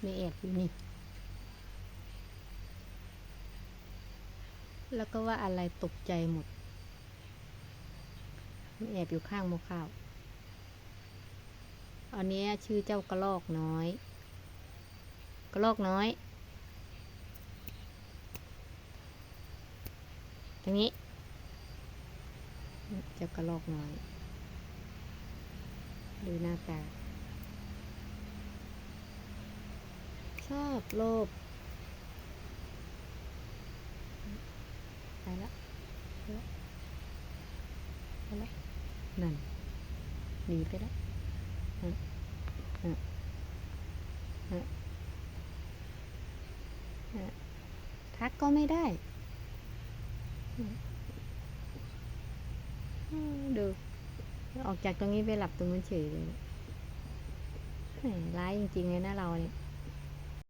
ไม่แอบอยู่นี่ แล้วก็ว่าอะไรตกใจหมดไม่แอบอยู่ข้างโมข้าว อันนี้ชื่อเจ้ากระลอกน้อย กระลอกน้อย ตรงนี้ เจ้ากระลอกน้อย ดูหน้าตา ชอบโลภไปแล้วไปแล้วไปล้วนั่นหนีไปแล้วฮะฮะฮะฮะทักก็ไม่ได้ ดู ออกจากตรงนี้ไปหลับตรงนู้นเฉยเลยร้ายจริงๆเลยนะเราเนี่ย